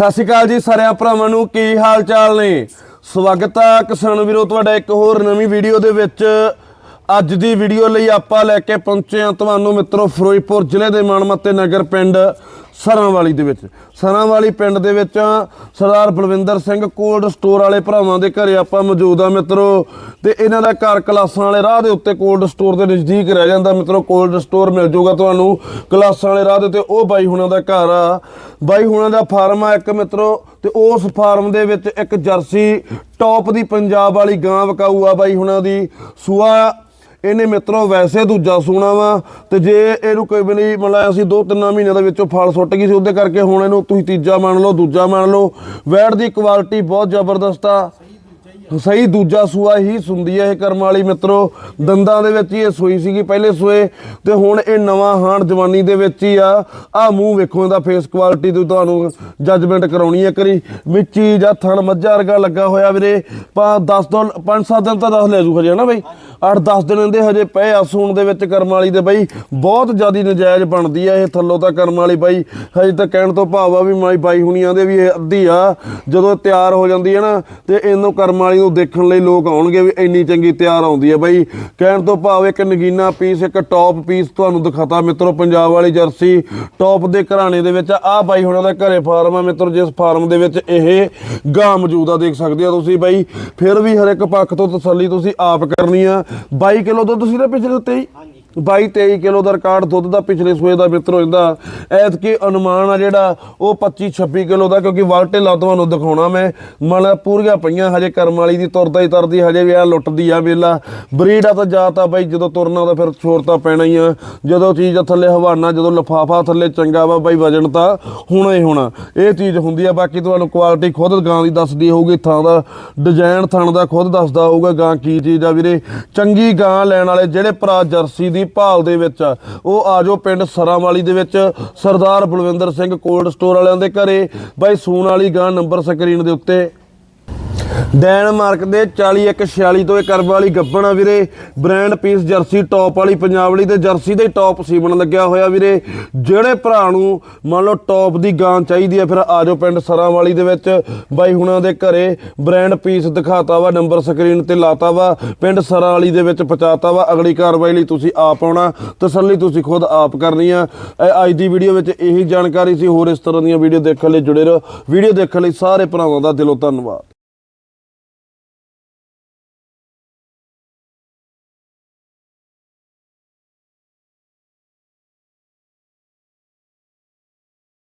ਸਤਿ ਸ਼੍ਰੀ ਅਕਾਲ ਜੀ ਸਾਰਿਆਂ ਭਰਾਵਾਂ ਨੂੰ, ਕੀ ਹਾਲ ਚਾਲ ਨੇ? ਸਵਾਗਤ ਆ ਕਿਸਾਨ ਵੀਰੋ, ਤੁਹਾਡਾ ਇੱਕ ਹੋਰ ਨਵੀਂ ਵੀਡੀਓ ਦੇ ਵਿੱਚ। ਅੱਜ ਦੀ ਵੀਡੀਓ ਲਈ ਆਪਾਂ ਲੈ ਕੇ ਪਹੁੰਚੇ ਹਾਂ ਤੁਹਾਨੂੰ ਮਿੱਤਰੋ, ਫਿਰੋਜ਼ਪੁਰ ਜ਼ਿਲ੍ਹੇ ਦੇ ਮਾਨਮੱਤੇ ਨਗਰ ਪਿੰਡ ਸਰਾਂਵਾਲੀ ਦੇ ਵਿੱਚ। ਸਰਾਂਵਾਲੀ ਪਿੰਡ ਦੇ ਵਿੱਚ ਸਰਦਾਰ ਬਲਵਿੰਦਰ ਸਿੰਘ ਕੋਲਡ ਸਟੋਰ ਵਾਲੇ ਭਰਾਵਾਂ ਦੇ ਘਰੇ ਆਪਾਂ ਮੌਜੂਦ ਆ ਮਿੱਤਰੋ। ਤੇ ਇਹਨਾਂ ਦਾ ਘਰ ਕਲਾਸਾਂ ਵਾਲੇ ਰਾਹ ਦੇ ਉੱਤੇ ਕੋਲਡ ਸਟੋਰ ਦੇ ਨਜ਼ਦੀਕ ਰਹਿ ਜਾਂਦਾ। ਮਿੱਤਰੋ, ਕੋਲਡ ਸਟੋਰ ਮਿਲ ਜਾਊਗਾ ਤੁਹਾਨੂੰ ਕਲਾਸਾਂ ਵਾਲੇ ਰਾਹ ਦੇ ਉੱਤੇ। ਉਹ ਬਾਈ ਹੁਣਾਂ ਦਾ ਘਰ ਆ। ਬਾਈ ਹੁਣਾਂ ਦਾ ਫਾਰਮ ਆ ਇੱਕ ਮਿੱਤਰੋ, ਤੇ ਉਸ ਫਾਰਮ ਦੇ ਵਿੱਚ ਇੱਕ ਜਰਸੀ ਟੌਪ ਦੀ ਪੰਜਾਬ ਵਾਲੀ ਗਾਂ ਵਕਾਊ ਆ ਬਾਈ ਹੁਣਾਂ ਦੀ। ਸੂਆ ਇਹਨੇ ਮਿੱਤਰੋ, ਵੈਸੇ ਦੂਜਾ ਸੂਣਾ ਵਾ ਤੇ ਜੇ ਇਹਨੂੰ ਕੋਈ ਵੀ ਨਹੀਂ, ਮਤਲਬ ਅਸੀਂ ਦੋ ਤਿੰਨ ਮਹੀਨਿਆਂ ਦੇ ਵਿੱਚੋਂ ਫਲ ਸੁੱਟ ਗਈ ਸੀ, ਉਹਦੇ ਕਰਕੇ ਹੁਣ ਇਹਨੂੰ ਤੁਸੀਂ ਤੀਜਾ ਮੰਨ ਲਓ, ਦੂਜਾ ਮੰਨ ਲਓ। ਵੈੜ ਦੀ ਕੁਆਲਿਟੀ ਬਹੁਤ ਜ਼ਬਰਦਸਤ ਆ। ਸਹੀ, ਦੂਜਾ ਸੂਆ ਹੀ ਸੁੰਦੀ ਹੈ ਇਹ ਕਰਮ ਵਾਲੀ ਮਿੱਤਰੋ। ਦੰਦਾਂ ਦੇ ਵਿੱਚ ਹੀ ਇਹ ਸੂਈ ਸੀਗੀ ਪਹਿਲੇ ਸੂਏ, ਤੇ ਹੁਣ ਇਹ ਨਵਾਂ ਹਾਣ ਜਵਾਨੀ ਦੇ ਵਿੱਚ ਹੀ ਆ। ਆ ਮੂੰਹ ਵੇਖੋ ਇਹਦਾ ਫੇਸ ਕੁਆਲਿਟੀ ਤੋਂ ਤੁਹਾਨੂੰ ਜੱਜਮੈਂਟ ਕਰਾਉਣੀ ਹੈ ਕਰੀ। ਮਿੱਚੀ ਜਾਂ ਥਣ ਮੱਝਾ ਵਰਗਾ ਲੱਗਾ ਹੋਇਆ ਵੀਰੇ। ਪਾ 10 ਤੋਂ 5-7 ਦਿਨ ਤਾਂ 10 ਲੈ ਜੂ ਹਜੇ ਨਾ ਬਈ? 8-10 ਦਿਨ ਇਹਦੇ ਹਜੇ ਪਏ ਆ ਸੂਣ ਦੇ ਵਿੱਚ ਕਰਮ ਵਾਲੀ ਦੇ ਬਈ। ਬਹੁਤ ਜ਼ਿਆਦੀ ਨਜਾਇਜ਼ ਬਣਦੀ ਆ ਇਹ ਥੱਲੋਂ ਤਾਂ ਕਰਮ ਵਾਲੀ ਬਾਈ। ਹਜੇ ਤਾਂ ਕਹਿਣ ਤੋਂ ਭਾਵ ਆ ਵੀ ਮਾਈ ਬਾਈ ਹੁਣੀਆਂ ਦੇ ਵੀ ਇਹ ਅੱਧੀ ਆ। ਜਦੋਂ ਤਿਆਰ ਹੋ ਜਾਂਦੀ ਹੈ ਨਾ, ਤੇ ਇਹਨੂੰ ਕਰਮ ਵਾਲੀ ਨੂੰ ਦੇਖਣ ਲਈ ਲੋਕ ਆਉਣਗੇ ਵੀ ਇੰਨੀ ਚੰਗੀ ਤਿਆਰ ਆਉਂਦੀ ਹੈ। ਬਾਈ ਕਹਿਣ ਤੋਂ ਭਾਵ ਇੱਕ ਨਗੀਨਾ ਪੀਸ ਇੱਕ ਟੌਪ ਪੀਸ ਤੁਹਾਨੂੰ ਦਿਖਾਤਾ ਮਿੱਤਰੋ, ਪੰਜਾਬ ਵਾਲੀ ਜਰਸੀ। ਟੌਪ ਦੇ ਘਰਾਣੇ ਦੇ ਵਿੱਚ ਆ। ਬਾਈ ਹੁਣਾਂ ਦਾ ਘਰੇ ਫਾਰਮ ਆ ਮਿੱਤਰੋ, ਜਿਸ ਫਾਰਮ ਦੇ ਵਿੱਚ ਇਹ ਗਾਂ ਮੌਜੂਦ ਆ, ਦੇਖ ਸਕਦੇ ਹੋ ਤੁਸੀਂ ਬਾਈ। ਫਿਰ ਵੀ ਹਰ ਇੱਕ ਪੱਖ ਤੋਂ ਤਸੱਲੀ ਤੁਸੀਂ ਆਪ ਕਰਨੀ ਆ। 22 ਕਿਲੋ ਦੁੱਧ ਸੀ ਨਾ ਪਿਛਲੇ ਉੱਤੇ ਹੀ? 22 23 ਕਿਲੋ ਦਾ ਰਿਕਾਰਡ ਦੁੱਧ ਦਾ ਪਿਛਲੇ ਸੂਏ ਦਾ ਮਿੱਤਰ ਹੋ ਜਾਂਦਾ। ਐਤਕੀ ਅਨੁਮਾਨ ਆ ਜਿਹੜਾ, ਉਹ 25 26 ਕਿਲੋ ਦਾ, ਕਿਉਂਕਿ ਵਾਲਟੇ ਲਾ ਤੁਹਾਨੂੰ ਦਿਖਾਉਣਾ ਮੈਂ। ਮਨ ਪੂਰੀਆਂ ਪਈਆਂ, ਹਜੇ ਕਰਮ ਵਾਲੀ ਦੀ ਤੁਰਦਾ ਹੀ ਤਰਦੀ, ਹਜੇ ਵੀ ਆ ਲੁੱਟਦੀ ਆ ਵੇਲਾ ਬਰੀਡ ਆ ਤਾਂ ਜਾਤ ਆ ਬਾਈ, ਜਦੋਂ ਤੁਰਨਾ ਤਾਂ ਫਿਰ ਛੋੜ ਤਾਂ ਪੈਣਾ ਹੀ ਆ। ਜਦੋਂ ਚੀਜ਼ ਆ ਥੱਲੇ ਹਵਾਨਾ, ਜਦੋਂ ਲਫਾਫਾ ਥੱਲੇ ਚੰਗਾ ਵਾ, ਬਾਈ ਵਜਨ ਤਾਂ ਹੋਣਾ ਹੀ ਹੋਣਾ। ਇਹ ਚੀਜ਼ ਹੁੰਦੀ ਆ, ਬਾਕੀ ਤੁਹਾਨੂੰ ਕੁਆਲਿਟੀ ਖੁਦ ਗਾਂ ਦੀ ਦੱਸਦੀ ਹੋਊਗੀ, ਥਾਂ ਦਾ ਡਿਜ਼ਾਈਨ ਥਣ ਦਾ ਖੁਦ ਦੱਸਦਾ ਹੋਊਗਾ ਗਾਂ ਕੀ ਚੀਜ਼ ਆ ਵੀਰੇ। ਚੰਗੀ ਗਾਂ ਲੈਣ ਵਾਲੇ ਜਿਹੜੇ ਭਰਾ ਜਰਸੀ ਦੀ ਭਾਲ ਦੇ ਵਿੱਚ ਆ, ਉਹ ਆਜੋ ਪਿੰਡ ਸਰਾਂਵਾਲੀ ਦੇ ਵਿੱਚ ਸਰਦਾਰ ਬਲਵਿੰਦਰ ਸਿੰਘ ਕੋਲਡ ਸਟੋਰ ਵਾਲਿਆਂ ਦੇ ਘਰੇ। ਬਾਈ ਸੂਣ ਵਾਲੀ ਗਾਂ ਨੰਬਰ ਸਕਰੀਨ ਦੇ ਉੱਤੇ। ਡੈਨਮਾਰਕ ਦੇ 4146 ਤੋਂ ਇਹ ਕਰਬ ਵਾਲੀ ਗੱਬਣ ਆ ਵੀਰੇ। ਬ੍ਰਾਂਡ ਪੀਸ ਜਰਸੀ ਟੌਪ ਵਾਲੀ ਪੰਜਾਬ ਵਾਲੀ ਤੇ ਜਰਸੀ ਦੇ ਟੌਪ ਸੀਵਣ ਲੱਗਿਆ ਹੋਇਆ ਵੀਰੇ। ਜਿਹੜੇ ਭਰਾ ਨੂੰ ਮੰਨ ਲਓ ਟੌਪ ਦੀ ਗਾਂ ਚਾਹੀਦੀ ਆ, ਫਿਰ ਆਜੋ ਪਿੰਡ ਸਰਾਂ ਵਾਲੀ ਦੇ ਵਿੱਚ। ਬਾਈ ਹੁਣਾਂ ਦੇ ਘਰੇ ਬ੍ਰਾਂਡ ਪੀਸ ਦਿਖਾਤਾ ਵਾ, ਨੰਬਰ ਸਕਰੀਨ ਤੇ ਲਾਤਾ ਵਾ। ਪਿੰਡ ਸਰਾਂ ਵਾਲੀ ਦੇ ਵਿੱਚ ਪਹੁੰਚਾਤਾ ਵਾ। ਅਗਲੀ ਕਾਰਵਾਈ ਲਈ ਤੁਸੀਂ ਆਪ ਆਉਣਾ, ਤਸੱਲੀ ਤੁਸੀਂ ਖੁਦ ਆਪ ਕਰਨੀ ਆ। ਇਹ ਅੱਜ ਦੀ ਵੀਡੀਓ ਵਿੱਚ ਇਹੀ ਜਾਣਕਾਰੀ ਸੀ। ਹੋਰ ਇਸ ਤਰ੍ਹਾਂ ਦੀਆਂ ਵੀਡੀਓ ਦੇਖਣ ਲਈ ਜੁੜੇ ਰਹੋ। ਵੀਡੀਓ ਦੇਖਣ ਲਈ ਸਾਰੇ ਭਰਾਵਾਂ ਦਾ ਦਿਲੋਂ ਧੰਨਵਾਦ।